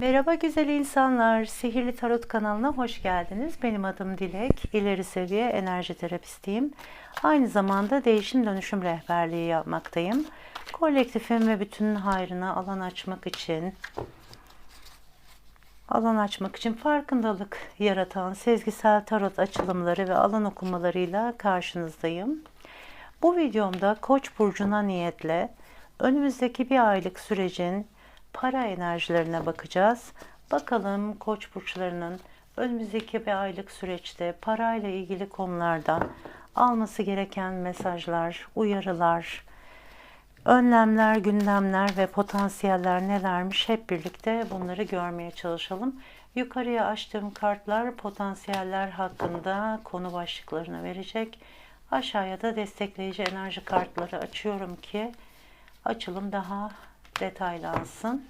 Merhaba güzel insanlar. Sihirli Tarot kanalına hoş geldiniz. Benim adım Dilek. İleri seviye enerji terapistiyim. Aynı zamanda değişim dönüşüm rehberliği yapmaktayım. Kolektifin ve bütünün hayrına alan açmak için alan açmak için farkındalık yaratan sezgisel tarot açılımları ve alan okumalarıyla karşınızdayım. Bu videomda Koç burcuna niyetle önümüzdeki bir aylık sürecin para enerjilerine bakacağız. Bakalım Koç burçlarının önümüzdeki bir aylık süreçte parayla ilgili konularda alması gereken mesajlar, uyarılar, önlemler, gündemler ve potansiyeller nelermiş hep birlikte bunları görmeye çalışalım. Yukarıya açtığım kartlar potansiyeller hakkında konu başlıklarını verecek. Aşağıya da destekleyici enerji kartları açıyorum ki açılım daha detaylansın.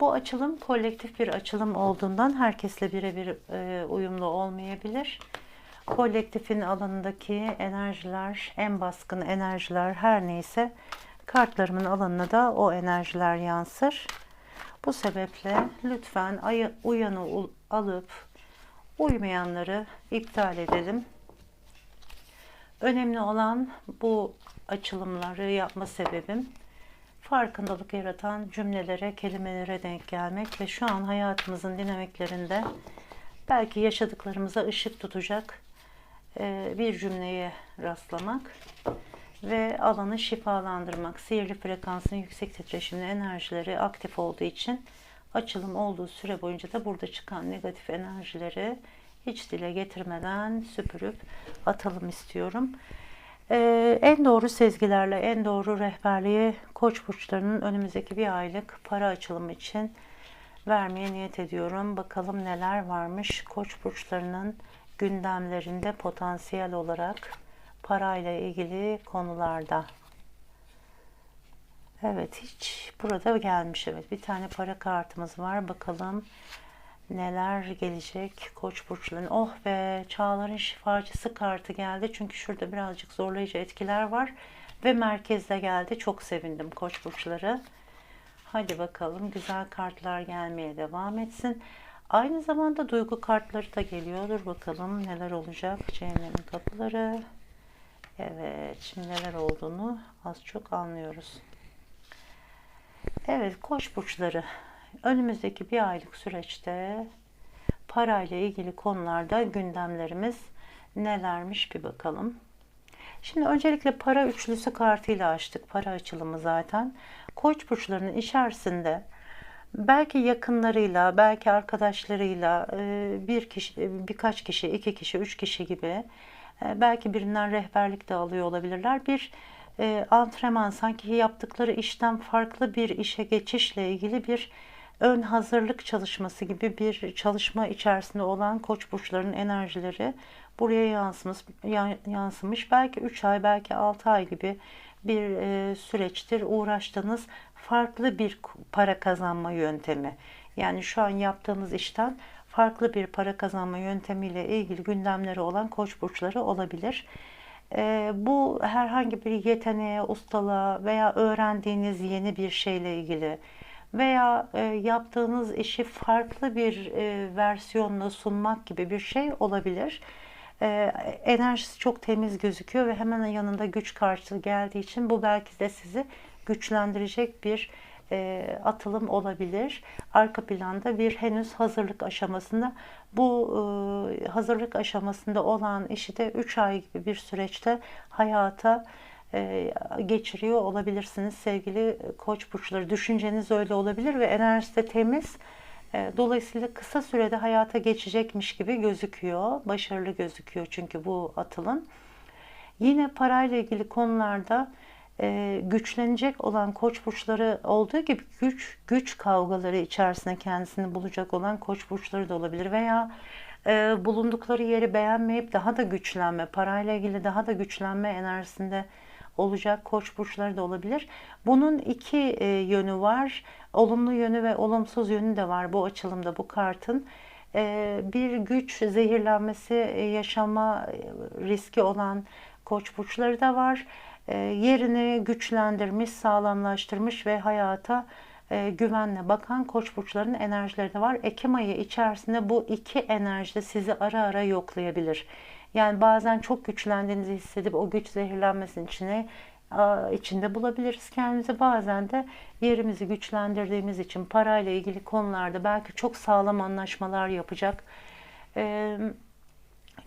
Bu açılım kolektif bir açılım olduğundan herkesle birebir e, uyumlu olmayabilir. Kolektifin alanındaki enerjiler, en baskın enerjiler her neyse kartlarımın alanına da o enerjiler yansır. Bu sebeple lütfen ayı, uyanı alıp uymayanları iptal edelim. Önemli olan bu açılımları yapma sebebim farkındalık yaratan cümlelere, kelimelere denk gelmek ve şu an hayatımızın dinamiklerinde belki yaşadıklarımıza ışık tutacak e, bir cümleye rastlamak ve alanı şifalandırmak. Sihirli frekansın yüksek titreşimli enerjileri aktif olduğu için açılım olduğu süre boyunca da burada çıkan negatif enerjileri hiç dile getirmeden süpürüp atalım istiyorum. Ee, en doğru sezgilerle, en doğru rehberliği koç burçlarının önümüzdeki bir aylık para açılımı için vermeye niyet ediyorum. Bakalım neler varmış koç burçlarının gündemlerinde potansiyel olarak parayla ilgili konularda. Evet hiç burada gelmiş evet bir tane para kartımız var bakalım neler gelecek koç burçların. Oh be çağların şifacısı kartı geldi. Çünkü şurada birazcık zorlayıcı etkiler var. Ve merkezde geldi. Çok sevindim koç burçları. Hadi bakalım güzel kartlar gelmeye devam etsin. Aynı zamanda duygu kartları da geliyordur. Bakalım neler olacak. Cehennemin kapıları. Evet şimdi neler olduğunu az çok anlıyoruz. Evet koç burçları önümüzdeki bir aylık süreçte parayla ilgili konularda gündemlerimiz nelermiş bir bakalım. Şimdi öncelikle para üçlüsü kartıyla açtık para açılımı zaten. Koç burçlarının içerisinde belki yakınlarıyla, belki arkadaşlarıyla e, bir kişi, e, birkaç kişi, iki kişi, üç kişi gibi e, belki birinden rehberlik de alıyor olabilirler. Bir antrenman sanki yaptıkları işten farklı bir işe geçişle ilgili bir ön hazırlık çalışması gibi bir çalışma içerisinde olan koç burçlarının enerjileri buraya yansımış, yansımış. Belki 3 ay, belki 6 ay gibi bir e, süreçtir uğraştığınız farklı bir para kazanma yöntemi. Yani şu an yaptığınız işten farklı bir para kazanma yöntemiyle ilgili gündemleri olan koç burçları olabilir. E, bu herhangi bir yeteneğe, ustalığa veya öğrendiğiniz yeni bir şeyle ilgili veya e, yaptığınız işi farklı bir e, versiyonla sunmak gibi bir şey olabilir. E, enerjisi çok temiz gözüküyor ve hemen yanında güç karşılığı geldiği için bu belki de sizi güçlendirecek bir e, atılım olabilir. Arka planda bir henüz hazırlık aşamasında bu e, hazırlık aşamasında olan işi de 3 ay gibi bir süreçte hayata geçiriyor olabilirsiniz sevgili koç burçları. Düşünceniz öyle olabilir ve enerjisi de temiz. E, dolayısıyla kısa sürede hayata geçecekmiş gibi gözüküyor. Başarılı gözüküyor çünkü bu atılım. Yine parayla ilgili konularda e, güçlenecek olan koç burçları olduğu gibi güç güç kavgaları içerisinde kendisini bulacak olan koç burçları da olabilir veya bulundukları yeri beğenmeyip daha da güçlenme, parayla ilgili daha da güçlenme enerjisinde olacak koç burçları da olabilir. Bunun iki e, yönü var. Olumlu yönü ve olumsuz yönü de var bu açılımda bu kartın. E, bir güç zehirlenmesi e, yaşama riski olan koç burçları da var. Yerini güçlendirmiş, sağlamlaştırmış ve hayata güvenle bakan koç burçlarının enerjileri de var. Ekim ayı içerisinde bu iki enerji sizi ara ara yoklayabilir. Yani bazen çok güçlendiğinizi hissedip o güç zehirlenmesinin içine içinde bulabiliriz kendimizi. Bazen de yerimizi güçlendirdiğimiz için parayla ilgili konularda belki çok sağlam anlaşmalar yapacak.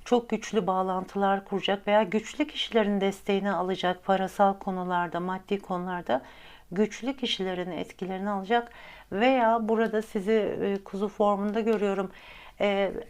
Çok güçlü bağlantılar kuracak veya güçlü kişilerin desteğini alacak parasal konularda, maddi konularda güçlü kişilerin etkilerini alacak veya burada sizi kuzu formunda görüyorum.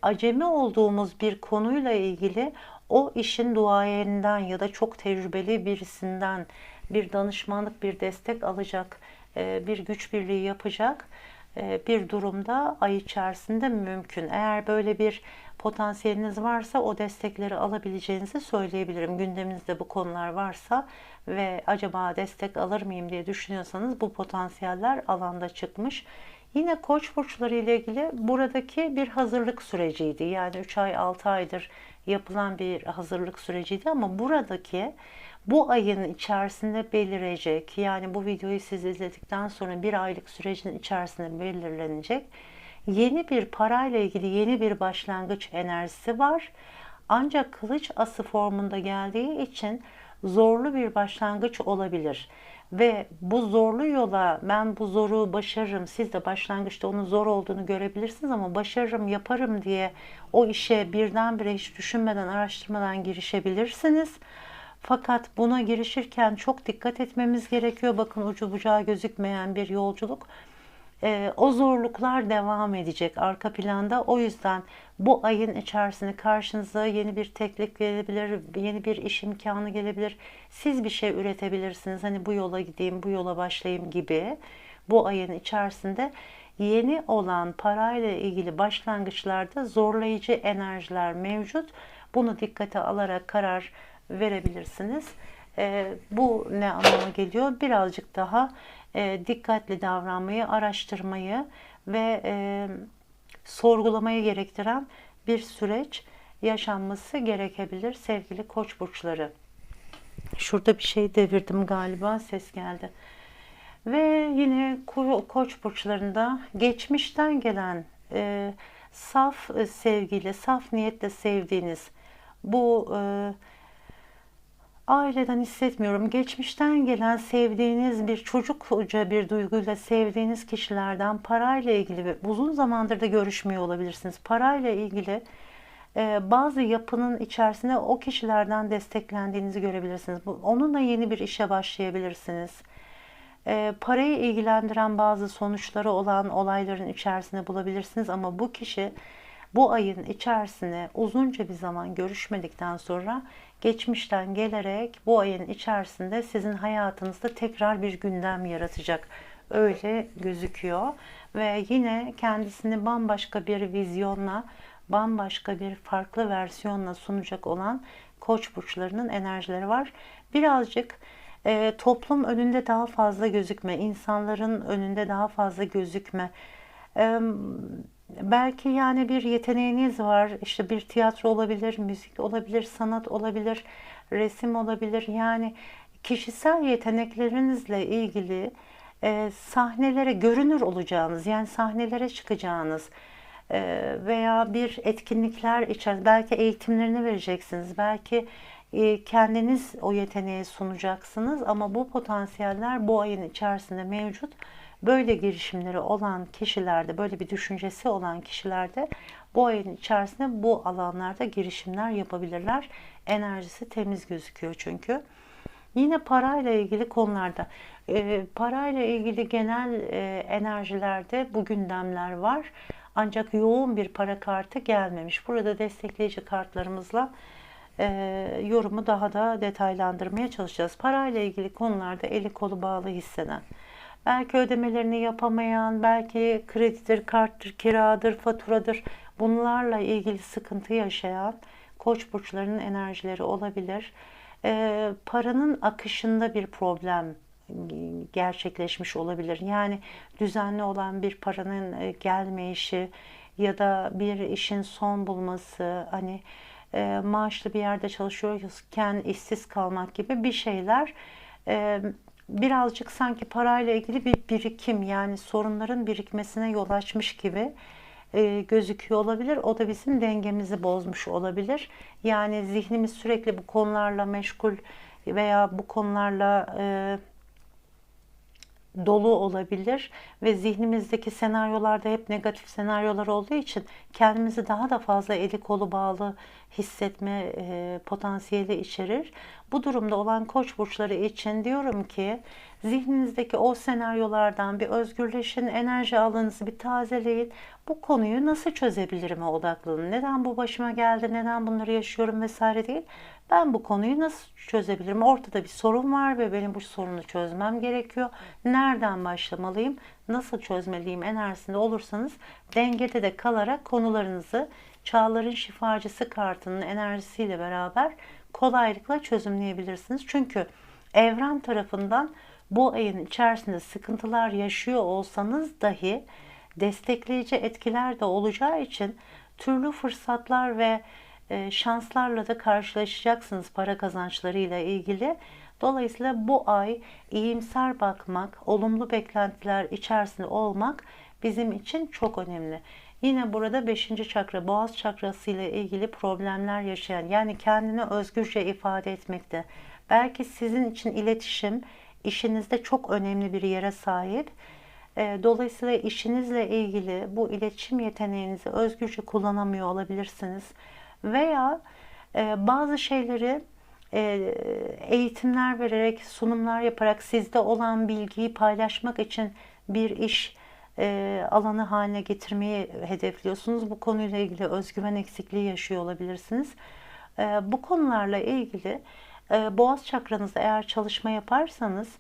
Acemi olduğumuz bir konuyla ilgili o işin duayeninden ya da çok tecrübeli birisinden bir danışmanlık, bir destek alacak, e, bir güç birliği yapacak e, bir durumda ay içerisinde mümkün. Eğer böyle bir potansiyeliniz varsa o destekleri alabileceğinizi söyleyebilirim. Gündeminizde bu konular varsa ve acaba destek alır mıyım diye düşünüyorsanız bu potansiyeller alanda çıkmış. Yine koç burçları ile ilgili buradaki bir hazırlık süreciydi. Yani 3 ay 6 aydır yapılan bir hazırlık süreciydi ama buradaki bu ayın içerisinde belirecek yani bu videoyu siz izledikten sonra bir aylık sürecin içerisinde belirlenecek yeni bir parayla ilgili yeni bir başlangıç enerjisi var. Ancak kılıç ası formunda geldiği için zorlu bir başlangıç olabilir. Ve bu zorlu yola ben bu zoru başarırım. Siz de başlangıçta onun zor olduğunu görebilirsiniz ama başarırım, yaparım diye o işe birdenbire hiç düşünmeden, araştırmadan girişebilirsiniz. Fakat buna girişirken çok dikkat etmemiz gerekiyor. Bakın ucu bucağı gözükmeyen bir yolculuk. Ee, o zorluklar devam edecek arka planda. O yüzden bu ayın içerisinde karşınıza yeni bir teklif gelebilir, yeni bir iş imkanı gelebilir. Siz bir şey üretebilirsiniz. Hani bu yola gideyim, bu yola başlayayım gibi. Bu ayın içerisinde yeni olan parayla ilgili başlangıçlarda zorlayıcı enerjiler mevcut. Bunu dikkate alarak karar verebilirsiniz. E, bu ne anlama geliyor? Birazcık daha e, dikkatli davranmayı, araştırmayı ve e, sorgulamayı gerektiren bir süreç yaşanması gerekebilir sevgili koç burçları. Şurada bir şey devirdim galiba ses geldi. Ve yine koç burçlarında geçmişten gelen e, saf sevgiyle, saf niyetle sevdiğiniz bu e, aileden hissetmiyorum. Geçmişten gelen sevdiğiniz bir çocukça bir duyguyla sevdiğiniz kişilerden parayla ilgili ve uzun zamandır da görüşmüyor olabilirsiniz. Parayla ilgili e, bazı yapının içerisinde o kişilerden desteklendiğinizi görebilirsiniz. Onunla yeni bir işe başlayabilirsiniz. E, parayı ilgilendiren bazı sonuçları olan olayların içerisinde bulabilirsiniz ama bu kişi bu ayın içerisine uzunca bir zaman görüşmedikten sonra geçmişten gelerek bu ayın içerisinde sizin hayatınızda tekrar bir gündem yaratacak. Öyle gözüküyor ve yine kendisini bambaşka bir vizyonla, bambaşka bir farklı versiyonla sunacak olan koç burçlarının enerjileri var. Birazcık e, toplum önünde daha fazla gözükme, insanların önünde daha fazla gözükme. E, belki yani bir yeteneğiniz var. İşte bir tiyatro olabilir, müzik olabilir, sanat olabilir, resim olabilir. Yani kişisel yeteneklerinizle ilgili e, sahnelere görünür olacağınız, yani sahnelere çıkacağınız e, veya bir etkinlikler içer, belki eğitimlerini vereceksiniz, belki e, kendiniz o yeteneği sunacaksınız ama bu potansiyeller bu ayın içerisinde mevcut böyle girişimleri olan kişilerde, böyle bir düşüncesi olan kişilerde bu ayın içerisinde bu alanlarda girişimler yapabilirler. Enerjisi temiz gözüküyor çünkü. Yine parayla ilgili konularda, e, parayla ilgili genel e, enerjilerde bu gündemler var. Ancak yoğun bir para kartı gelmemiş. Burada destekleyici kartlarımızla e, yorumu daha da detaylandırmaya çalışacağız. Parayla ilgili konularda eli kolu bağlı hisseden, belki ödemelerini yapamayan, belki kredidir, karttır, kiradır, faturadır bunlarla ilgili sıkıntı yaşayan koç burçlarının enerjileri olabilir. E, paranın akışında bir problem gerçekleşmiş olabilir. Yani düzenli olan bir paranın e, gelmeyişi ya da bir işin son bulması, hani e, maaşlı bir yerde çalışıyorken işsiz kalmak gibi bir şeyler e, birazcık sanki parayla ilgili bir birikim yani sorunların birikmesine yol açmış gibi e, gözüküyor olabilir. O da bizim dengemizi bozmuş olabilir. Yani zihnimiz sürekli bu konularla meşgul veya bu konularla e, dolu olabilir ve zihnimizdeki senaryolarda hep negatif senaryolar olduğu için kendimizi daha da fazla eli kolu bağlı hissetme e, potansiyeli içerir. Bu durumda olan koç burçları için diyorum ki zihninizdeki o senaryolardan bir özgürleşin, enerji alanınızı bir tazeleyin. Bu konuyu nasıl çözebilirime odaklanın. Neden bu başıma geldi, neden bunları yaşıyorum vesaire değil. Ben bu konuyu nasıl çözebilirim? Ortada bir sorun var ve benim bu sorunu çözmem gerekiyor. Nereden başlamalıyım? Nasıl çözmeliyim enerjisinde olursanız dengede de kalarak konularınızı Çağların Şifacısı kartının enerjisiyle beraber kolaylıkla çözümleyebilirsiniz. Çünkü evren tarafından bu ayın içerisinde sıkıntılar yaşıyor olsanız dahi destekleyici etkiler de olacağı için türlü fırsatlar ve e, şanslarla da karşılaşacaksınız para kazançlarıyla ilgili. Dolayısıyla bu ay iyimser bakmak, olumlu beklentiler içerisinde olmak bizim için çok önemli. Yine burada 5. çakra, boğaz çakrası ile ilgili problemler yaşayan, yani kendini özgürce ifade etmekte. Belki sizin için iletişim işinizde çok önemli bir yere sahip. E, dolayısıyla işinizle ilgili bu iletişim yeteneğinizi özgürce kullanamıyor olabilirsiniz veya e, bazı şeyleri e, eğitimler vererek, sunumlar yaparak sizde olan bilgiyi paylaşmak için bir iş e, alanı haline getirmeyi hedefliyorsunuz. Bu konuyla ilgili özgüven eksikliği yaşıyor olabilirsiniz. E, bu konularla ilgili e, boğaz çakranızda eğer çalışma yaparsanız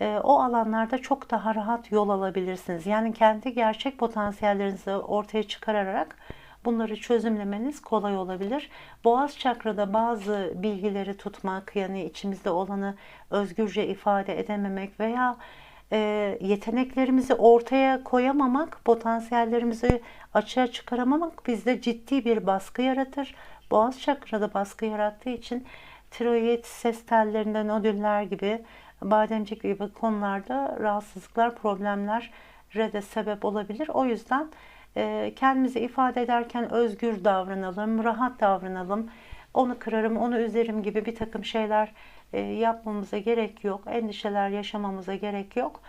e, o alanlarda çok daha rahat yol alabilirsiniz. Yani kendi gerçek potansiyellerinizi ortaya çıkararak bunları çözümlemeniz kolay olabilir. Boğaz çakrada bazı bilgileri tutmak yani içimizde olanı özgürce ifade edememek veya e, yeteneklerimizi ortaya koyamamak, potansiyellerimizi açığa çıkaramamak bizde ciddi bir baskı yaratır. Boğaz çakrada baskı yarattığı için tiroid, ses tellerinden nodüller gibi, bademcik gibi konularda rahatsızlıklar, problemler de sebep olabilir. O yüzden e, kendimizi ifade ederken özgür davranalım, rahat davranalım. Onu kırarım, onu üzerim gibi bir takım şeyler e, yapmamıza gerek yok. Endişeler yaşamamıza gerek yok.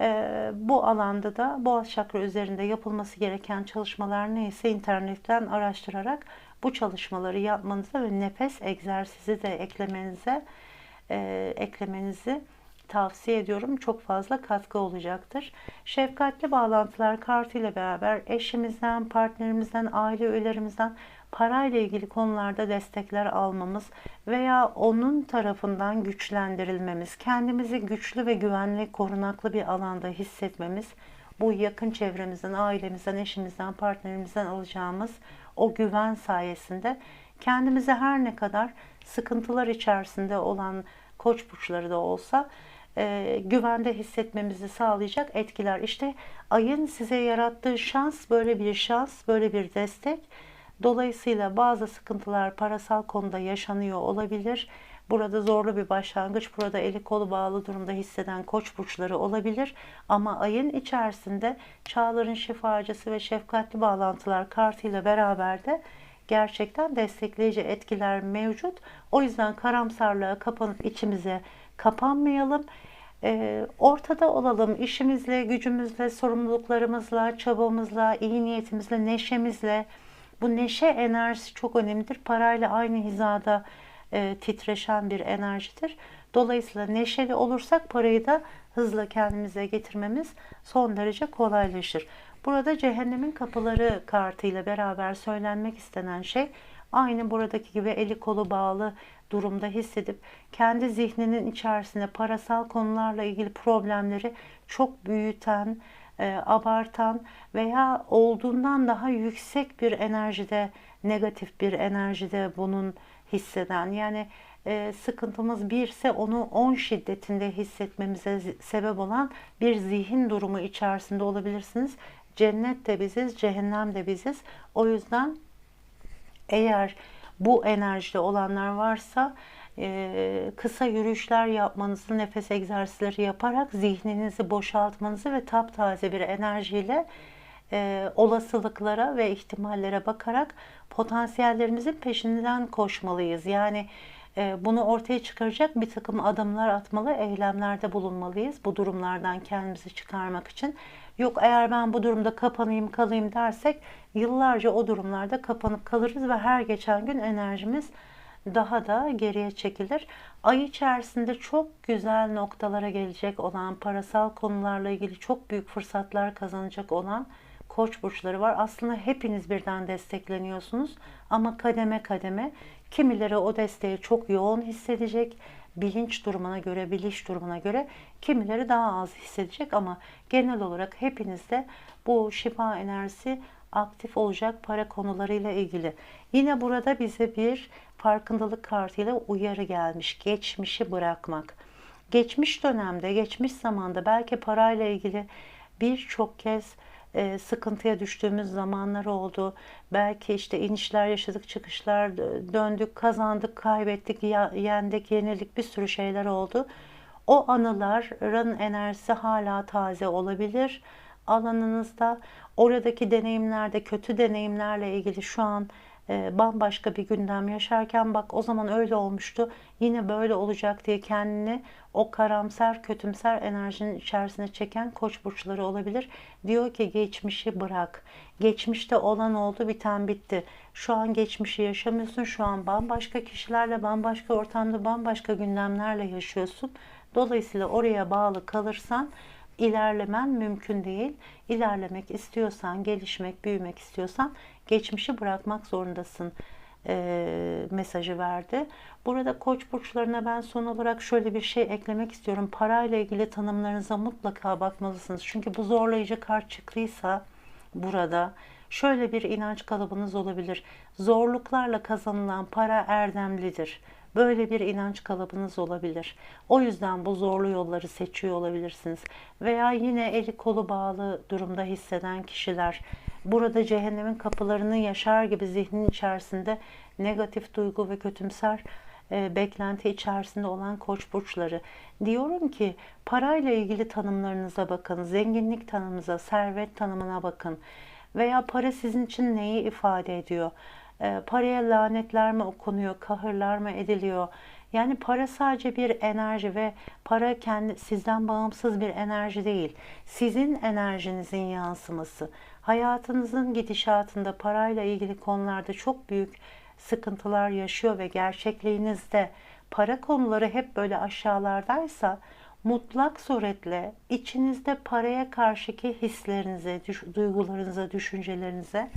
E, bu alanda da boğaz çakra üzerinde yapılması gereken çalışmalar neyse internetten araştırarak bu çalışmaları yapmanıza ve nefes egzersizi de eklemenize e, eklemenizi tavsiye ediyorum. Çok fazla katkı olacaktır. Şefkatli bağlantılar kartı ile beraber eşimizden, partnerimizden, aile üyelerimizden parayla ilgili konularda destekler almamız veya onun tarafından güçlendirilmemiz, kendimizi güçlü ve güvenli, korunaklı bir alanda hissetmemiz, bu yakın çevremizden, ailemizden, eşimizden, partnerimizden alacağımız o güven sayesinde kendimizi her ne kadar sıkıntılar içerisinde olan koç burçları da olsa e, güvende hissetmemizi sağlayacak etkiler. İşte ayın size yarattığı şans böyle bir şans, böyle bir destek. Dolayısıyla bazı sıkıntılar parasal konuda yaşanıyor olabilir. Burada zorlu bir başlangıç, burada eli kolu bağlı durumda hisseden koç burçları olabilir. Ama ayın içerisinde çağların şifacısı ve şefkatli bağlantılar kartıyla beraber de gerçekten destekleyici etkiler mevcut. O yüzden karamsarlığa kapanıp içimize kapanmayalım. E, ortada olalım. işimizle, gücümüzle, sorumluluklarımızla, çabamızla, iyi niyetimizle, neşemizle. Bu neşe enerjisi çok önemlidir. Parayla aynı hizada e, titreşen bir enerjidir. Dolayısıyla neşeli olursak parayı da hızla kendimize getirmemiz son derece kolaylaşır. Burada cehennemin kapıları kartıyla beraber söylenmek istenen şey aynı buradaki gibi eli kolu bağlı durumda hissedip kendi zihninin içerisinde parasal konularla ilgili problemleri çok büyüten, e, abartan veya olduğundan daha yüksek bir enerjide, negatif bir enerjide bunun hisseden yani e, sıkıntımız birse onu 10 şiddetinde hissetmemize sebep olan bir zihin durumu içerisinde olabilirsiniz. Cennet de biziz, cehennem de biziz. O yüzden eğer bu enerjide olanlar varsa e, kısa yürüyüşler yapmanızı, nefes egzersizleri yaparak zihninizi boşaltmanızı ve taptaze bir enerjiyle e, olasılıklara ve ihtimallere bakarak potansiyellerimizin peşinden koşmalıyız. Yani e, bunu ortaya çıkaracak bir takım adımlar atmalı, eylemlerde bulunmalıyız bu durumlardan kendimizi çıkarmak için. Yok eğer ben bu durumda kapanayım kalayım dersek yıllarca o durumlarda kapanıp kalırız ve her geçen gün enerjimiz daha da geriye çekilir. Ay içerisinde çok güzel noktalara gelecek olan, parasal konularla ilgili çok büyük fırsatlar kazanacak olan koç burçları var. Aslında hepiniz birden destekleniyorsunuz ama kademe kademe kimileri o desteği çok yoğun hissedecek bilinç durumuna göre, biliş durumuna göre kimileri daha az hissedecek ama genel olarak hepinizde bu şifa enerjisi aktif olacak para konularıyla ilgili. Yine burada bize bir farkındalık kartıyla uyarı gelmiş. Geçmişi bırakmak. Geçmiş dönemde, geçmiş zamanda belki parayla ilgili birçok kez e, sıkıntıya düştüğümüz zamanlar oldu. Belki işte inişler yaşadık, çıkışlar döndük, kazandık, kaybettik, yendik, yenildik bir sürü şeyler oldu. O anıların enerjisi hala taze olabilir alanınızda. Oradaki deneyimlerde, kötü deneyimlerle ilgili şu an bambaşka bir gündem yaşarken bak o zaman öyle olmuştu yine böyle olacak diye kendini o karamsar kötümser enerjinin içerisine çeken koç burçları olabilir. Diyor ki geçmişi bırak. Geçmişte olan oldu biten bitti. Şu an geçmişi yaşamıyorsun. Şu an bambaşka kişilerle bambaşka ortamda bambaşka gündemlerle yaşıyorsun. Dolayısıyla oraya bağlı kalırsan ilerlemen mümkün değil. İlerlemek istiyorsan, gelişmek, büyümek istiyorsan geçmişi bırakmak zorundasın e, mesajı verdi. Burada koç burçlarına ben son olarak şöyle bir şey eklemek istiyorum. Parayla ilgili tanımlarınıza mutlaka bakmalısınız. Çünkü bu zorlayıcı kart çıktıysa burada şöyle bir inanç kalıbınız olabilir. Zorluklarla kazanılan para erdemlidir. Böyle bir inanç kalıbınız olabilir. O yüzden bu zorlu yolları seçiyor olabilirsiniz. Veya yine eli kolu bağlı durumda hisseden kişiler burada cehennemin kapılarını yaşar gibi zihnin içerisinde negatif duygu ve kötümser e, beklenti içerisinde olan koç burçları. Diyorum ki parayla ilgili tanımlarınıza bakın, zenginlik tanımınıza, servet tanımına bakın veya para sizin için neyi ifade ediyor? E, paraya lanetler mi okunuyor, kahırlar mı ediliyor? Yani para sadece bir enerji ve para kendi sizden bağımsız bir enerji değil. Sizin enerjinizin yansıması. Hayatınızın gidişatında parayla ilgili konularda çok büyük sıkıntılar yaşıyor ve gerçekliğinizde para konuları hep böyle aşağılardaysa mutlak suretle içinizde paraya karşıki hislerinize, duygularınıza, düşüncelerinize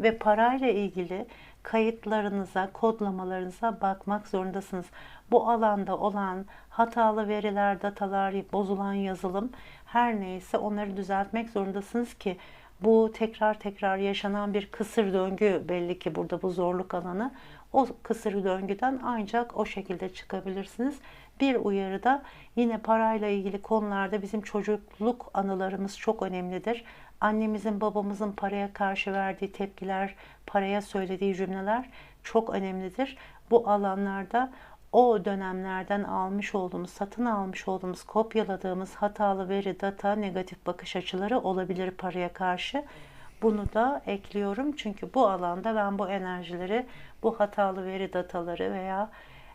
ve parayla ilgili kayıtlarınıza, kodlamalarınıza bakmak zorundasınız. Bu alanda olan hatalı veriler, datalar, bozulan yazılım her neyse onları düzeltmek zorundasınız ki bu tekrar tekrar yaşanan bir kısır döngü belli ki burada bu zorluk alanı. O kısır döngüden ancak o şekilde çıkabilirsiniz. Bir uyarı da yine parayla ilgili konularda bizim çocukluk anılarımız çok önemlidir. Annemizin babamızın paraya karşı verdiği tepkiler, paraya söylediği cümleler çok önemlidir. Bu alanlarda o dönemlerden almış olduğumuz, satın almış olduğumuz, kopyaladığımız hatalı veri, data, negatif bakış açıları olabilir paraya karşı. Bunu da ekliyorum çünkü bu alanda ben bu enerjileri, bu hatalı veri dataları veya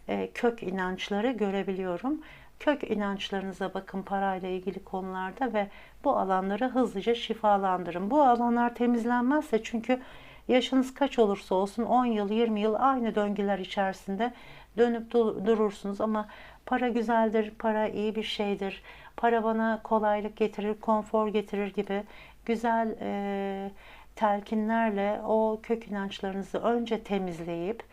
e, kök inançları görebiliyorum. Kök inançlarınıza bakın parayla ilgili konularda ve bu alanları hızlıca şifalandırın. Bu alanlar temizlenmezse çünkü yaşınız kaç olursa olsun 10 yıl 20 yıl aynı döngüler içerisinde dönüp durursunuz ama para güzeldir, para iyi bir şeydir. Para bana kolaylık getirir, konfor getirir gibi güzel e, telkinlerle o kök inançlarınızı önce temizleyip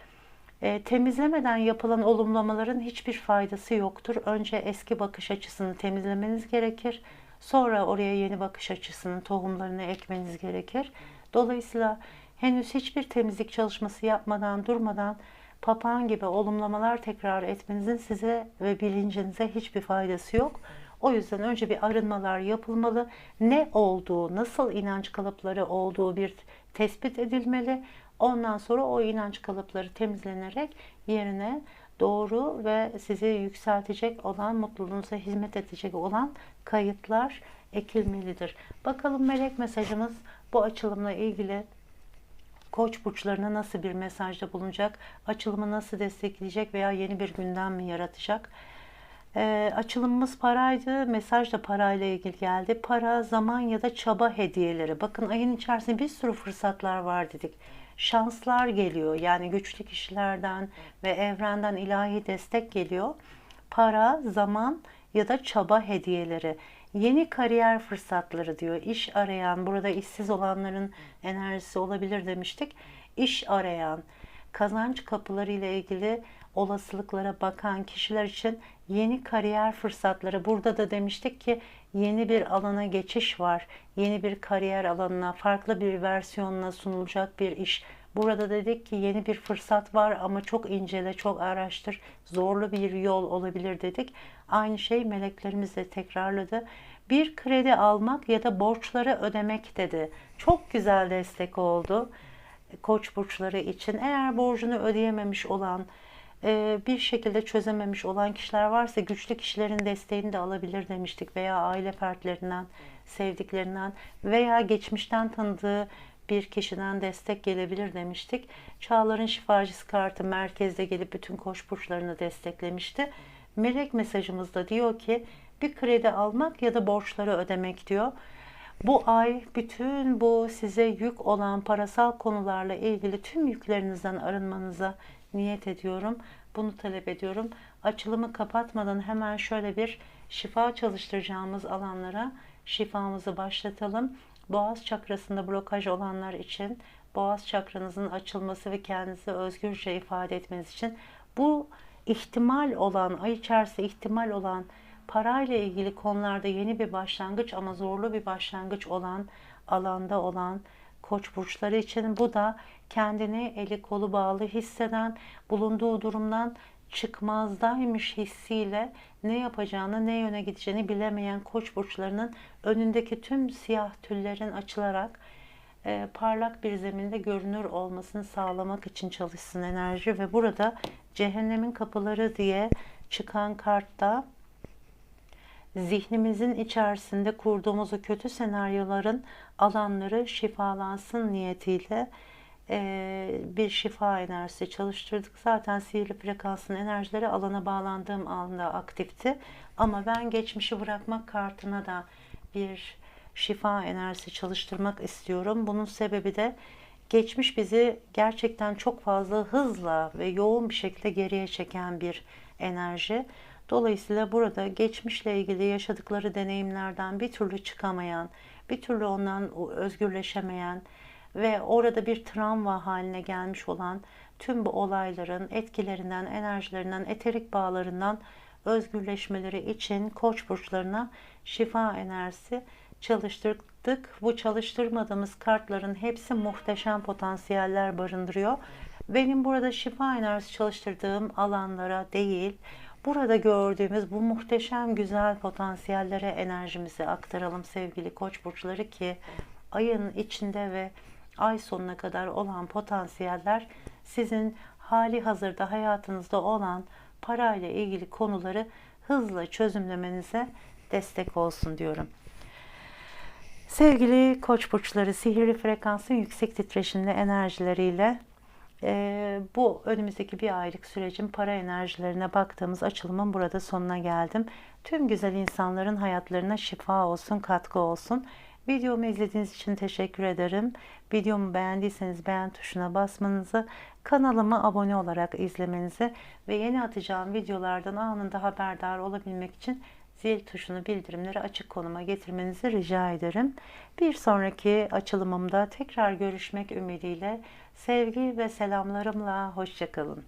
e, temizlemeden yapılan olumlamaların hiçbir faydası yoktur. Önce eski bakış açısını temizlemeniz gerekir. Sonra oraya yeni bakış açısının tohumlarını ekmeniz gerekir. Dolayısıyla henüz hiçbir temizlik çalışması yapmadan, durmadan papağan gibi olumlamalar tekrar etmenizin size ve bilincinize hiçbir faydası yok. O yüzden önce bir arınmalar yapılmalı. Ne olduğu, nasıl inanç kalıpları olduğu bir tespit edilmeli. Ondan sonra o inanç kalıpları temizlenerek yerine doğru ve sizi yükseltecek olan, mutluluğunuza hizmet edecek olan kayıtlar ekilmelidir. Bakalım melek mesajımız bu açılımla ilgili Koç burçlarına nasıl bir mesajda bulunacak? Açılımı nasıl destekleyecek veya yeni bir gündem mi yaratacak? Ee, açılımımız paraydı. Mesaj da parayla ilgili geldi. Para, zaman ya da çaba hediyeleri. Bakın ayın içerisinde bir sürü fırsatlar var dedik. Şanslar geliyor. Yani güçlü kişilerden ve evrenden ilahi destek geliyor. Para, zaman ya da çaba hediyeleri. Yeni kariyer fırsatları diyor. İş arayan, burada işsiz olanların enerjisi olabilir demiştik. İş arayan, kazanç kapıları ile ilgili olasılıklara bakan kişiler için yeni kariyer fırsatları. Burada da demiştik ki yeni bir alana geçiş var. Yeni bir kariyer alanına, farklı bir versiyonuna sunulacak bir iş. Burada dedik ki yeni bir fırsat var ama çok incele, çok araştır. Zorlu bir yol olabilir dedik. Aynı şey meleklerimiz de tekrarladı. Bir kredi almak ya da borçları ödemek dedi. Çok güzel destek oldu. Koç burçları için eğer borcunu ödeyememiş olan, e, bir şekilde çözememiş olan kişiler varsa güçlü kişilerin desteğini de alabilir demiştik veya aile fertlerinden, sevdiklerinden veya geçmişten tanıdığı bir kişiden destek gelebilir demiştik. Çağların şifacısı kartı merkezde gelip bütün koç burçlarını desteklemişti. Melek mesajımızda diyor ki bir kredi almak ya da borçları ödemek diyor. Bu ay bütün bu size yük olan parasal konularla ilgili tüm yüklerinizden arınmanıza niyet ediyorum. Bunu talep ediyorum. Açılımı kapatmadan hemen şöyle bir şifa çalıştıracağımız alanlara şifamızı başlatalım. Boğaz çakrasında blokaj olanlar için boğaz çakranızın açılması ve kendinizi özgürce ifade etmeniz için bu ihtimal olan, ay içerisinde ihtimal olan parayla ilgili konularda yeni bir başlangıç ama zorlu bir başlangıç olan alanda olan koç burçları için bu da kendini eli kolu bağlı hisseden, bulunduğu durumdan çıkmazdaymış hissiyle ne yapacağını, ne yöne gideceğini bilemeyen koç burçlarının önündeki tüm siyah tüllerin açılarak e, parlak bir zeminde görünür olmasını sağlamak için çalışsın enerji ve burada cehennemin kapıları diye çıkan kartta zihnimizin içerisinde kurduğumuz o kötü senaryoların alanları şifalansın niyetiyle e, bir şifa enerjisi çalıştırdık. Zaten sihirli frekansın enerjileri alana bağlandığım anda aktifti. Ama ben geçmişi bırakmak kartına da bir şifa enerjisi çalıştırmak istiyorum. Bunun sebebi de geçmiş bizi gerçekten çok fazla hızla ve yoğun bir şekilde geriye çeken bir enerji. Dolayısıyla burada geçmişle ilgili yaşadıkları deneyimlerden bir türlü çıkamayan, bir türlü ondan özgürleşemeyen ve orada bir travma haline gelmiş olan tüm bu olayların etkilerinden, enerjilerinden, eterik bağlarından özgürleşmeleri için koç burçlarına şifa enerjisi çalıştırdık. Bu çalıştırmadığımız kartların hepsi muhteşem potansiyeller barındırıyor. Benim burada şifa enerjisi çalıştırdığım alanlara değil, Burada gördüğümüz bu muhteşem güzel potansiyellere enerjimizi aktaralım sevgili koç burçları ki ayın içinde ve ay sonuna kadar olan potansiyeller sizin hali hazırda hayatınızda olan parayla ilgili konuları hızla çözümlemenize destek olsun diyorum. Sevgili koç burçları sihirli frekansın yüksek titreşimli enerjileriyle e, bu önümüzdeki bir aylık sürecin para enerjilerine baktığımız açılımın burada sonuna geldim. Tüm güzel insanların hayatlarına şifa olsun, katkı olsun. Videomu izlediğiniz için teşekkür ederim. Videomu beğendiyseniz beğen tuşuna basmanızı, kanalıma abone olarak izlemenizi ve yeni atacağım videolardan anında haberdar olabilmek için zil tuşunu bildirimleri açık konuma getirmenizi rica ederim. Bir sonraki açılımımda tekrar görüşmek ümidiyle sevgi ve selamlarımla hoşçakalın.